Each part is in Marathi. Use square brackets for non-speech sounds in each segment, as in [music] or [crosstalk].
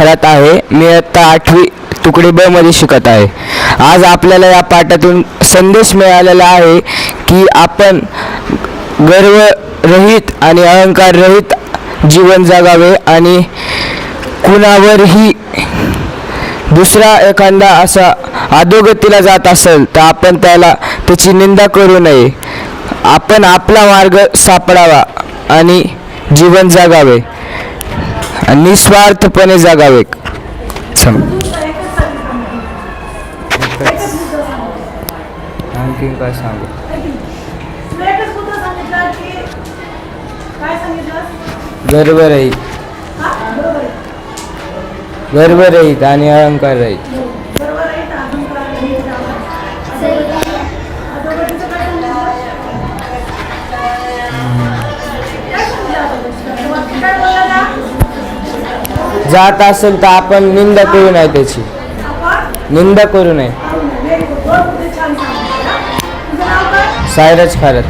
खरात आहे. मी आत्ता आठवी तुकडी ब मध्ये शिकत आहे. आज आपल्याला या पाठातून संदेश मिळालेला आहे की आपण गर्वरहित आणि अहंकाररहित जीवन जगावे आणि कुणावरही दुसरा एखादा असा अधोगतीला जात असेल तर आपण त्याला त्याची निंदा करू नये. आपण आपला मार्ग सापडावा आणि जीवन जगावे. निस्वार्थपणे जगावे. सम आणखी काय सांगू? बरोबर मुद्दा बरोबर आहे आणि अहंकार रहित. जात असेल तर आपण निंदा करू नये त्याची. निंदा करू नये. सायराज खारत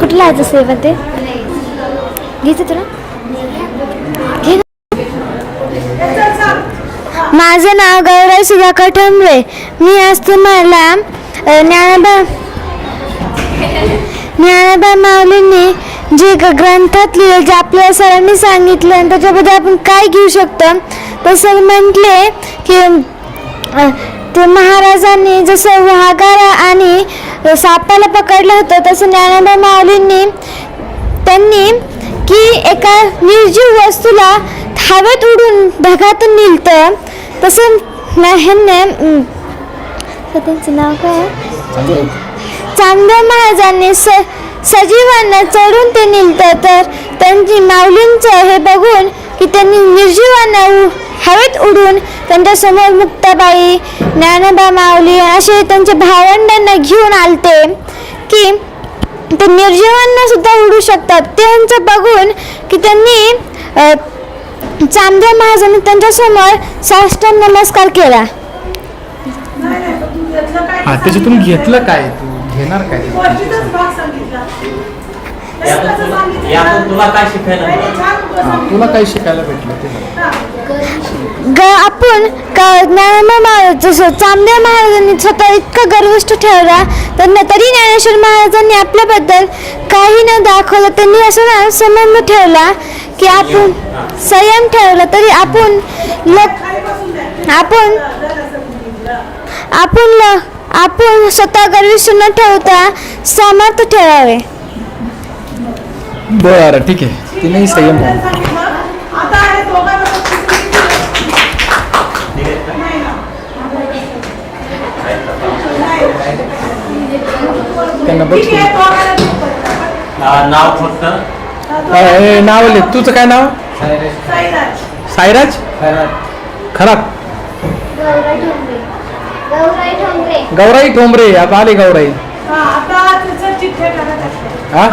कुठला आहे सेवा ते? घ्यायचं तुला घे माझं नाव गौरव सुधाकर ठोंबरे. मी आज तुम्हाला अ, ज्ञानोबा माऊलींनी जे ग्रंथात लिहिले जे आपल्या सरांनी सांगितलं आणि त्याच्याबद्दल आपण काय घेऊ शकतो? तर सर म्हटले की ते महाराजांनी जसं वाघाला आणि सापाला पकडलं होतं तसं ज्ञानोबा माऊलींनी त्यांनी की एका निर्जीव वस्तूला हवेत उडून ढगातून निलतं. तसं ह्यांनी त्यांचं नाव काय? चांगदेव महाराजांनी स सजीवांना चढून ते निलतं. तर त्यांची माऊलींचं हे बघून की त्यांनी निर्जीवांना हवेत उडून त्यांच्यासमोर मुक्ताबाई ज्ञानोबा माऊली असे त्यांच्या भावंडांना घेऊन आलते की ते निर्जीवांना सुद्धा उडू शकतात. त्यांचं बघून की त्यांनी अ, चांदेव महाराजांनी त्यांच्यासमोर साष्टांग नमस्कार केला. त्याच्यातून घेतलं काय? तू घेणार काय? तुला काय शिकायला हा, भेटलं. ग आपण ज्ञानोबा महाराज जसं चांदेव महाराजांनी स्वतः इतका गर्विष्ठ ठेवला तर तरी ज्ञानेश्वर महाराजांनी आपल्याबद्दल काही न दाखवलं त्यांनी असं ना संबंध ठेवला की आपण संयम ठेवला तरी आपण लोक आपण आपण आपण स्वतः गर्विष्ठ न ठेवता सामर्थ्य ठेवावे. बरं ठीक आहे. तिनेही संयम त्यांना बघ झोपवलं. हा, नाव फक्त नाव लिह तुझं काय नाव साईराज. सायराज खराब गौराई ठोंबरे आता आले गौराई हा. हा?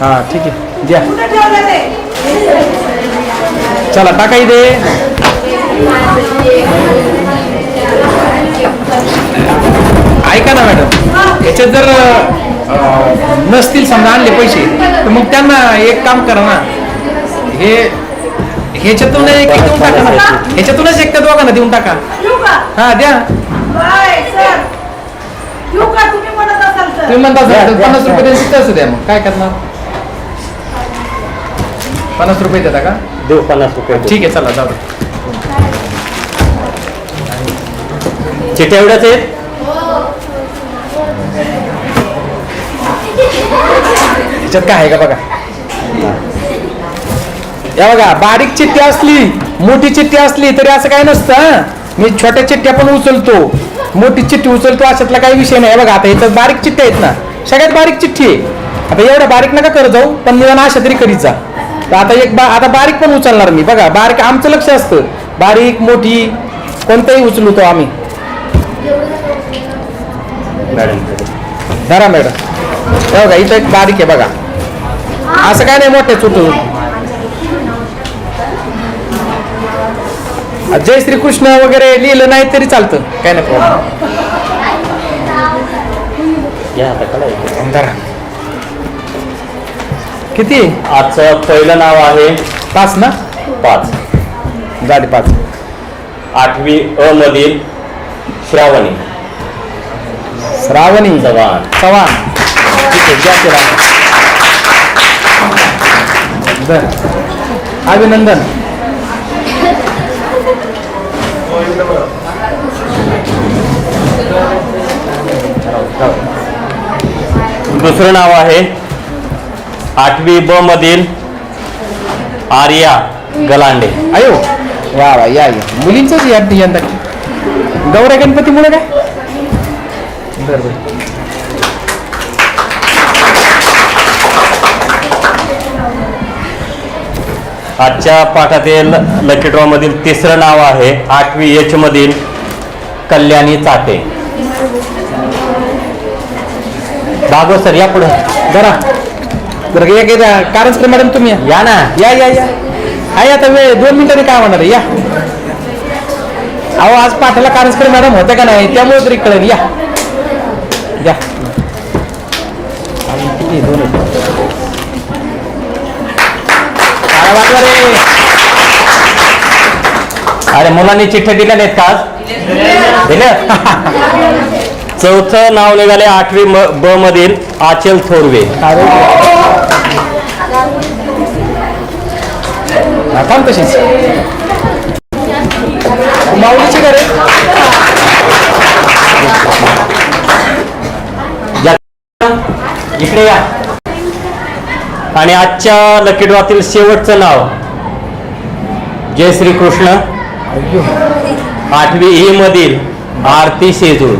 हा ठीक आहे द्या? चला टाकाई दे ऐका ना मॅडम याच्यात जर नसतील समजा आणले पैसे तर मग त्यांना एक काम करा ना. हे ह्याच्यातून एक देऊन टाका ना. ह्याच्यातूनच एक त्या दोघांना देऊन टाका? हा द्या? तुम्ही म्हणत असाल तर. तुम्ही म्हणता सर, पन्नास रुपये तसं द्या मग. काय करणार? पन्नास रुपये देता का? देऊ पन्नास रुपये ठीक आहे चला जाऊ दे. चिठ्ठ्या एवढ्याच आहेत? ह्याच्यात काय आहे का बघा? या बघा बारीक चिठ्ठी असली मोठी चिठ्ठी असली तरी असं काय नसतं मी छोट्या चिठ्ठ्या पण उचलतो. मोठी चिठ्ठी उचलतो अशातला काही विषय नाही. बघा आता ह्याच्यात बारीक चिठ्ठ्या आहेत ना. सगळ्यात बारीक चिठ्ठी आहे. आता एवढ्या बारीक नका करत जाऊ पण निदान अशा तरी करीत जा. आता एक बा आता बारीक पण उचलणार मी. बघा बारीक आमचं लक्ष असतं. बारीक मोठी कोणतंही उचलू तो आम्ही. मॅडम धरा मॅडम. बघा इथं एक बारीक आहे बघा. असं काय नाही मोठे छोटं जय श्रीकृष्ण वगैरे लिहिलं नाही तरी चालतं. काय नाही प्रॉब्लेम किती? आजचं पहिलं नाव आहे पाच ना? पाच. झाले पाच. आठवी अ मधील श्रावणी. श्रावणी. चव्हाण. चव्हाण. ठीक आहे. बर. अभिनंदन. दुसरं नाव आहे आठवी ब मधील आर्या गलांडे. अयो वा वा या या. मुलींचंच या यंदा. गौऱ्या गणपतीमुळे काय? बरं आजच्या पाठातील लकी ड्रॉ मधील तिसरं नाव आहे आठवी एच मधील कल्याणी चाटे. भागवत सर या पुढं. जरा जरा एक एक कारंजकर मॅडम तुम्ही या. ना. या या या. आहे आता वेळ दोन मिनिटांनी काय आहे? या. अहो आज पाठाला कारंजकर मॅडम होत्या का नाही? त्यामुळे तरी कळेल. या. या. दोन अरे मुलांनी चिठ्ठ्या दिल्या नाहीत का आज? दिल्या? [laughs] चौथं नाव निघाले आठवी ब मधील आचल थोरवे. थांब तशीच. माऊलीची घरे इकडे या. आणि आजच्या लकी ड्रॉतील शेवटचं नाव. जय श्री कृष्ण आठवी ई मधील आरती शेजूळ.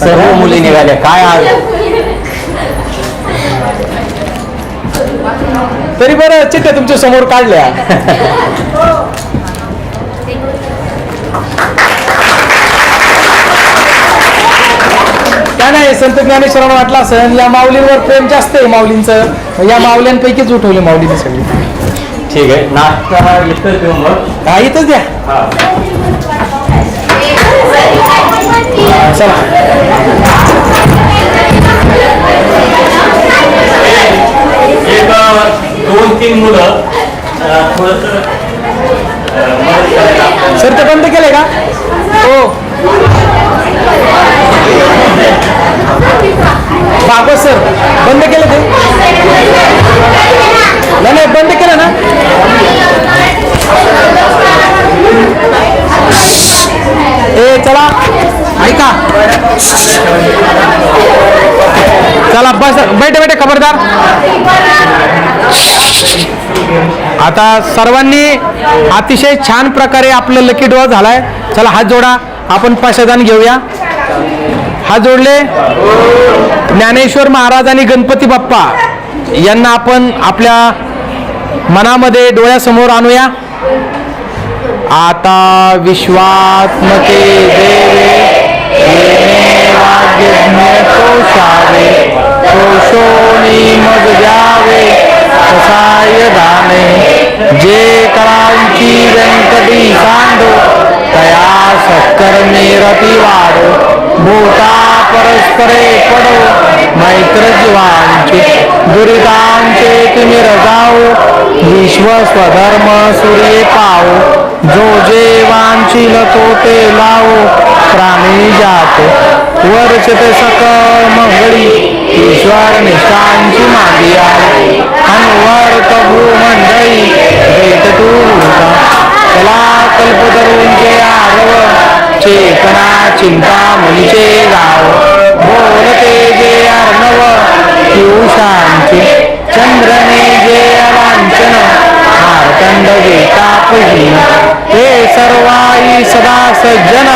सर्व मुली निघाल्या. काय आज? तरी बरं चिठ्ठ्या तुमच्यासमोर काढल्या. [laughs] [laughs] काय नाही संत ज्ञानेश्वरांना वाटलं असं या माऊलींवर प्रेम जास्त आहे माऊलींचं. या माऊल्यांपैकीच उठवले माऊलीने सगळी. ठीक आहे नाश्ता इथं देऊ मग हा इथंच द्या. एक दोन तीन मुलं थोडस सर ते बंद केलंय का? हो. बाबा सर बंद केलं ते? नाही नाही बंद केलं ना? ए चला. ऐका. चला बस बैठे बैठे खबरदार. आता सर्वांनी अतिशय छान प्रकारे आपलं लकी ड्रॉ झालाय. चला हात जोडा. आपण पाशदान घेऊया. हात जोडले. ज्ञानेश्वर महाराज आणि गणपती बाप्पा यांना आपण आपल्या मनामध्ये डोळ्यासमोर आणूया. आता विश्वात्मके देवे येणे मग कसाय दाने. जे करांची व्यंकटी सांडो तया सक्कर रती वाढो भूता परस्परे पडो. मैत्रजीवांचे दुरितांचे तुम्ही रजाओ विश्व स्वधर्म सूर्य पाओ जो जे लतो तो ते लावो प्राणी जात वर्षते सकळ मंगळी ईश्वर निष्ठांची मागी आहे. अनुवर्त भूमंडळी भेट तू कला कल्पतरूंचे आरव चेतना चिंता मुलीचे गाव. सज्जन।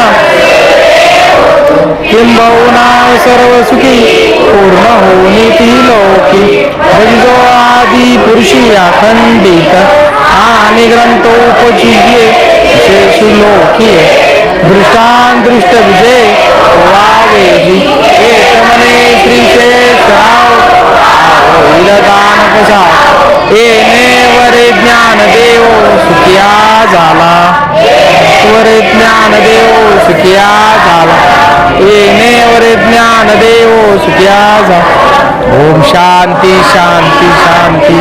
किंबहुना सर्व सुखी पूर्ण होनी ती लोकी भजिजो आदी पुरुषी अखंडित आणि ग्रंथोपजीये शेषु लोकी दृष्टान दृष्ट विजय वावेजी एक मने श्री शेषराव होईल दान कसा येणे वरे ज्ञान देव सुखिया झाला ज्ञानदेव सुखिया झाला येणेवर ज्ञानदेव सुखिया झाला ओम शांती शांती शांती